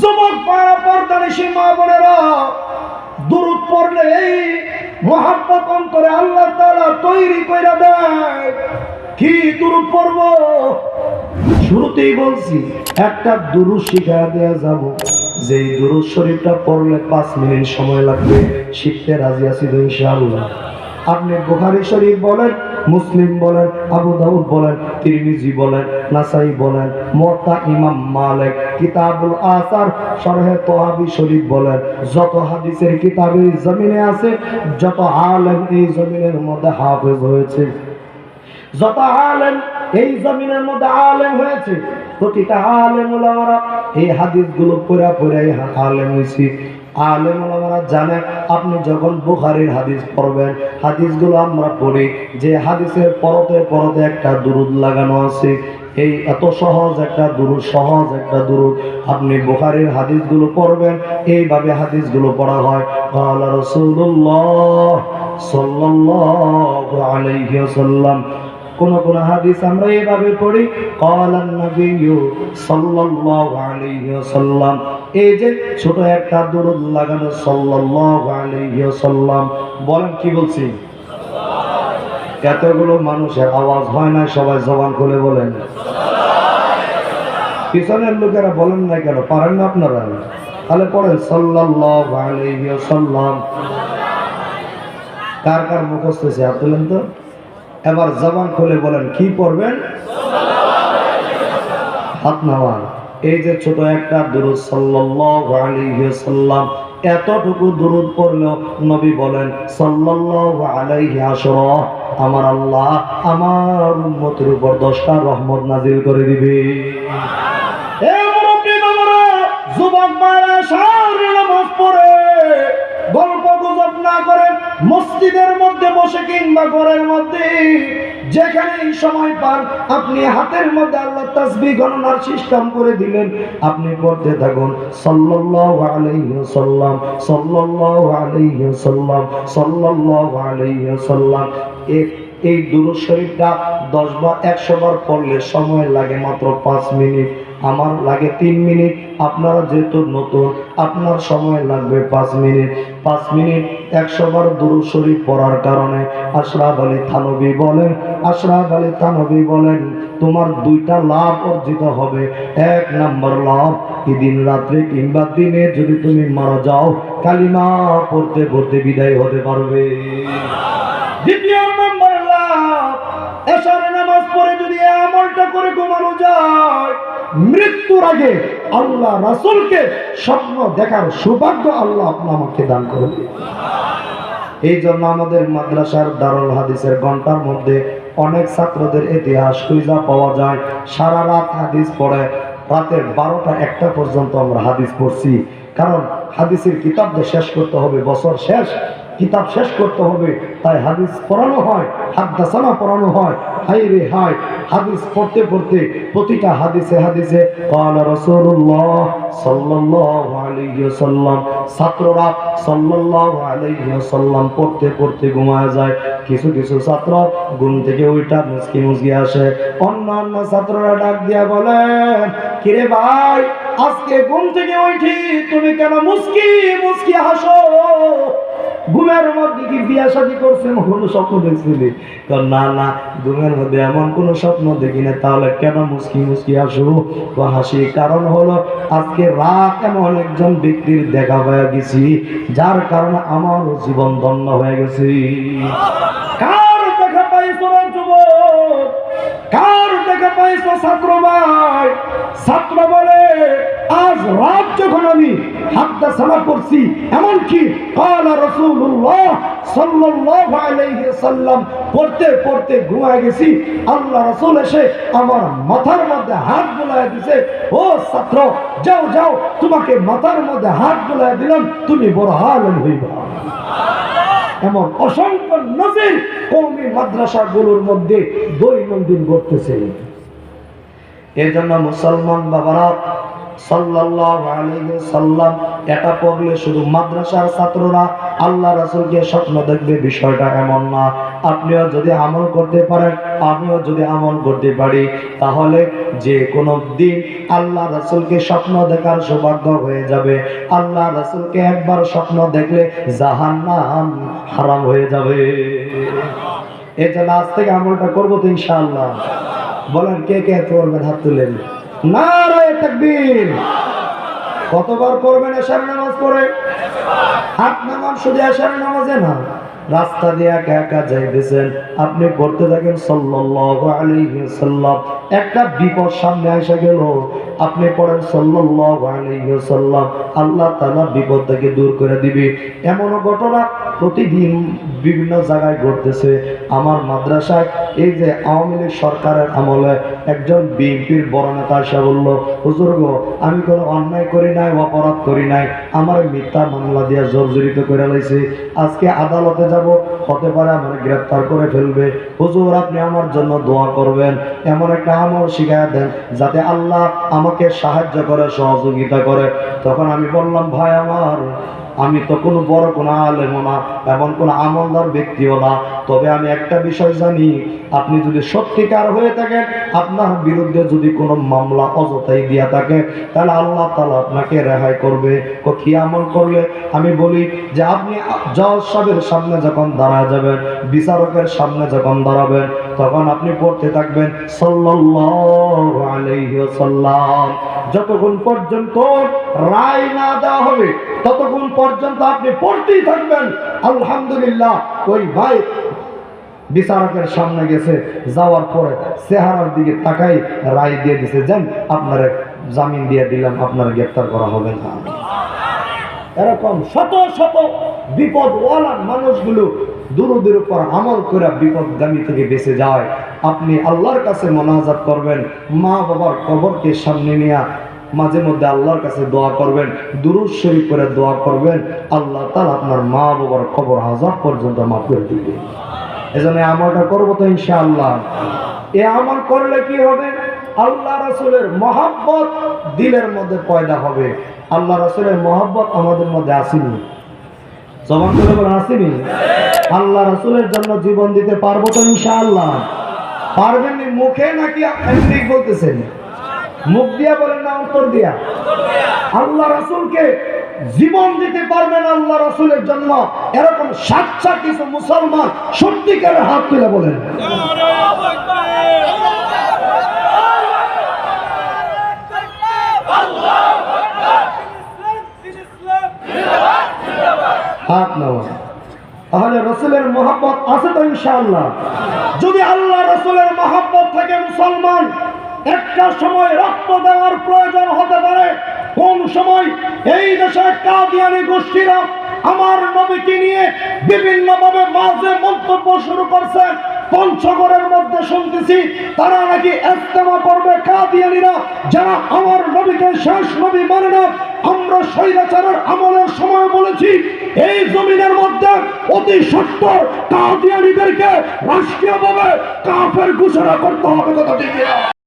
যুবক পাড়া পর্দানিসী মা বোনেরা দূরত পড়লে এই মহাব্বত অন্তরে আল্লাহ তাআলা তৈরি কইরা দেয়। কি দূরত পড়ব? শুরুতেই বলছি, একটা দুরুদ শিখা দেয়া যাব। যে দুরুদ শরীফটা পড়লে পাঁচ মিনিট সময় লাগবে, শিখতে রাজি আছি তো ইনশাআল্লাহ। আপনি বুখারী শরীফ বলেন, মুসলিম বলেন, আবু দাউদ বলেন, তিরমিজি বলেন, নাসাই বলেন মুয়াত্তা ইমাম মালিক কিতাবুল আসার শরহে তোহাবি শরীফ বলেন, যত হাদিসের কিতাবের জমিনে আছে, যত আলেম এই জমিনের মধ্যে হাফেজ হয়েছে। যত আলেম এই জমিনের মধ্যে আলেম হয়েছে, প্রতিটা আলেম ওলামারা এই হাদিসগুলো পড়া পড়া এই আলেম হয়েছে। আলেম ওলামারা জানে, আপনি যখন বুখারির হাদিস পড়বেন, হাদিসগুলো আমরা পড়ি, যে হাদিসের পরতে পরতে একটা দুরুদ লাগানো আছে এই এত সহজ একটা দুরুদ, সহজ একটা দুরুদ। আপনি বুখারির হাদিসগুলো পড়বেন, এইভাবে হাদিসগুলো পড়া হয়। আল্লাহ কোন কোন হাদিস আমরা এইভাবে পড়ি কালান এই যে ছোট একটা দরুদ লাগানো সাল্লাম বলেন কি বলছি? এতগুলো মানুষের আওয়াজ হয় না, সবাই জবান খুলে বলেন। পিছনের লোকেরা বলেন না কেন? পারেন না আপনারা? তাহলে পড়েন ওয়াসাল্লাম। কার কার মুখস্থ হাত তুলেন তো। এবার জবান খুলে বলেন, কি পড়বেন? হাত নামান। এই যে ছোট একটা দুরুদ আলাইহি এতটুকু দুরুদ পড়লেও নবী বলেন, সাল্লাল্লাহু আলাইহি আশরা আমার আল্লাহ আমার উন্মতের উপর দশটা রহমত নাজিল করে দিবে। গল্প গুজব না করে মসজিদের মধ্যে বসে কিংবা ঘরের মধ্যে যেখানে এই সময় পান, আপনি হাতের মধ্যে আল্লাহ তাসবি গণনার সিস্টেম করে দিলেন। আপনি পড়তে থাকুন, সাল্লাল্লাহু আলাইহি ওয়াসাল্লাম, সাল্লাল্লাহু আলাইহি ওয়াসাল্লাম এক এই দুরূদ শরীফটা দশ বার, একশো বার পড়লে সময় লাগে মাত্র পাঁচ মিনিট। আমার লাগে তিন মিনিট, আপনারা যেহেতু নতুন, আপনার সময় লাগবে পাঁচ মিনিট। পাঁচ মিনিট একশো বার দুরূদ শরীফ পড়ার কারণে আশরাফ আলী থানবী বলেন, আশরাফ আলী থানবী বলেন, তোমার দুইটা লাভ অর্জিত হবে। এক নাম্বার লাভ দিন রাত্রে কিংবা দিনে যদি তুমি মারা যাও, কালিমা পড়তে পড়তে বিদায় হতে পারবে। দ্বিতীয় নম্বর লাভ যদি আমলটা করে ঘুমানো যায়। মৃত্যুর আগে আল্লাহ রাসূলকে স্বপ্ন দেখার সৌভাগ্য আল্লাহ আপনি আমাকে দান করবে এই জন্য আমাদের মাদ্রাসার দারুল হাদিসের ঘণ্টার মধ্যে অনেক ছাত্রদের ইতিহাস খুঁজা পাওয়া যায়। সারা রাত হাদিস পড়ে, রাতের বারোটা একটা পর্যন্ত আমরা হাদিস পড়ছি। কারণ হাদিসের কিতাব যে শেষ করতে হবে, বছর শেষ। কিতাব শেষ করতে হবে, তাই হাদিস পড়ানো হয়, হাদ্দাসানা পড়ানো হয়, হাই রে হাই, হাদিস পড়তে পড়তে প্রতিটা হাদিসে হাদিসে ছাত্ররা সাল্লাল্লাহু পড়তে পড়তে ঘুমায় যায়। কিছু কিছু ছাত্র ঘুম থেকে ওইটা মুসকি মুসকি আসে। অন্য অন্য ছাত্ররা ডাক দিয়া বলেন কিরে ভাই, আজকে ঘুম থেকে উঠি, তুমি কেন মুসকি মুসকি হাসো? ঘুমের মধ্যে কি বিয়া শাদি করছে কোনো স্বপ্ন দেখছিলি না না, ঘুমের মধ্যে এমন কোনো স্বপ্ন দেখি না তাহলে কেন মুসকি মুসকি আসো তো হাসি। কারণ হলো, আজকে রাত এমন একজন ব্যক্তির দেখা হয়ে গেছি, যার কারণে আমার জীবন ধন্য হয়ে গেছে। কার দেখা পাইছো যুবক? কার দেখা পাইছো ছাত্র ছাত্র বলে, আজ রাত যখন আমি হাতটা সালা করছি এমনকি কালা রসুল্লাহ সাল্লাল্লাহু আলাইহি সাল্লাম পড়তে পড়তে ঘুমায় গেছি, আল্লাহ রসুল এসে আমার মাথার মধ্যে হাত বুলায় দিছে, ও ছাত্র, যাও যাও, তোমাকে মাথার মধ্যে হাত বুলায় দিলাম, তুমি বড় আলম হইবা। এমন অসংখ্য নজির কৌমি মাদ্রাসাগুলোর মধ্যে দৈনন্দিন ঘটতেছে। এই জন্য মুসলমান বাবারা সাল্লাম ছাত্ররা আল্লাহ আপনিও যদি আমল করতে পারেন, আমিও যদি আমল করতে পারি, তাহলে যে কোনো দিন আল্লাহ রাসূলকে স্বপ্ন দেখার সৌভাগ্য হয়ে যাবে। আল্লাহ রাসূলকে একবার স্বপ্ন দেখলে জাহান্নাম হারাম হয়ে যাবে। এই জন্য আজ থেকে আমলটা করব তো ইনশাআল্লাহ। বলেন, কে কে পড়বেন? হাত তুলেন তাকবীর। কতবার পড়বেন এশার নামাজ পড়ে? হাত নামাজ শুধু এশার নামাজে না, রাস্তা দিয়ে একা একা যাইতেছেন। আপনি পড়তে থাকেন সাল্লাল্লাহু আলাইহি সাল্লাম একটা বিপদ সামনে এসে গেল আপনি পড়েন সাল্লাম আল্লাহ তাআলা বিপদ থেকে দূর করে দিবে। এমন ঘটনা প্রতিদিন বিভিন্ন জায়গায় ঘটতেছে। আমার মাদ্রাসায় এই যে আওয়ামী লীগ সরকারের আমলে একজন বিএনপির বড় নেতা এসে বলল, হুজুর গো, আমি কোনো অন্যায় করি নাই, অপরাধ করি নাই। আমার মিথ্যা মামলা দিয়ে জর্জরিত করে লাইছে। আজকে আদালতে যাব, হতে পারে আমার গ্রেপ্তার করে ফেলবে। হুজুর, আপনি আমার জন্য দোয়া করবেন। এমন একটা আমল শিখায় দেন, যাতে আল্লাহ আমাকে সাহায্য করে সহযোগিতা করে। তখন আমি বললাম ভাই আমার আমি তো কোনো বড় কোনো আলেমও না, এমন কোনো আমলদার ব্যক্তিও না। তবে আমি একটা বিষয় জানি, আপনি যদি সত্যিকার হয়ে থাকেন, আপনার বিরুদ্ধে যদি কোনো মামলা অযথাই দিয়া থাকে, তাহলে আল্লাহ তালা আপনাকে রেহাই করবে। ও কি আমল করলে? আমি বলি যে আপনি জজ সাহেবের সামনে যখন দাঁড়ায় যাবেন, বিচারকের সামনে যখন দাঁড়াবেন, তখন আপনি পড়তে থাকবেন আলাইহি যতক্ষণ পর্যন্ত রায় না দেওয়া হবে, ততক্ষণ পর্যন্ত আপনি পড়তেই থাকবেন। আলহামদুলিল্লাহ, ওই ভাই বিচারকের সামনে গেছে, যাওয়ার পরে চেহারার দিকে তাকাই, রায় দিয়ে দিছে, যান, আপনার জামিন দিয়ে দিলাম, আপনার গ্রেপ্তার করা হবে না। এরকম শত শত বিপদওয়ালা মানুষগুলো দুরুদের উপর আমল করে বিপদগামী থেকে বেঁচে যায়। আপনি আল্লাহর কাছে মোনাজাত করবেন মা বাবার কবরকে সামনে নিয়ে মাঝে মধ্যে আল্লাহর কাছে দোয়া করবেন, দুরুদ শরীফ করে দোয়া করবেন, আল্লাহ তাআলা আপনার মা বাবার খবর হাজার পর্যন্ত মাফ করে দিবে। এজন্য এই আমলটা করব তো ইনশাআল্লাহ। এ আমল করলে কি হবে? আল্লাহ রাসূলের মহাব্বত দিলের মধ্যে পয়দা হবে। আল্লাহ রাসূলের মহাব্বত আমাদের মধ্যে আসেনি। জবান করে আসেনি? আল্লাহ রাসূলের জন্য জীবন দিতে পারব তো ইনশাআল্লাহ? পারবেন মুখে নাকি এমনি বলতেছেন? মুখ দিয়া বলেন না অন্তর দিয়া। আল্লাহ রাসূলকে জীবন দিতে পারবেন আল্লাহ রাসূলের জন্য। এরকম সাচ্চা কিছু মুসলমান সত্যিকারের হাত তুলে বলেন। হাত নেওয়া তাহলে রসুলের মহাব্বত আছে তো ইনশাআল্লাহ। যদি আল্লাহ রসুলের মহাব্বত থাকে মুসলমান একটা সময় রক্ত দেওয়ার প্রয়োজন হতে পারে। কোন সময় এই দেশের কাদিয়ানি গোষ্ঠীরা আমার নবীকে নিয়ে বিভিন্নভাবে মাঝে মন্তব্য শুরু করছেন পঞ্চগড়ের মধ্যে শুনতেছি, তারা নাকি ইস্তেমা করবে কাদিয়ানিরা। যারা আমার নবীকে শেষ নবী মানে না, আমরা স্বৈরাচারের আমলের সময় বলেছি, এই জমিনের মধ্যে অতি সত্তর কাদিয়ানিদেরকে রাষ্ট্রীয়ভাবে কাফের ঘোষণা করতে হবে, কথা?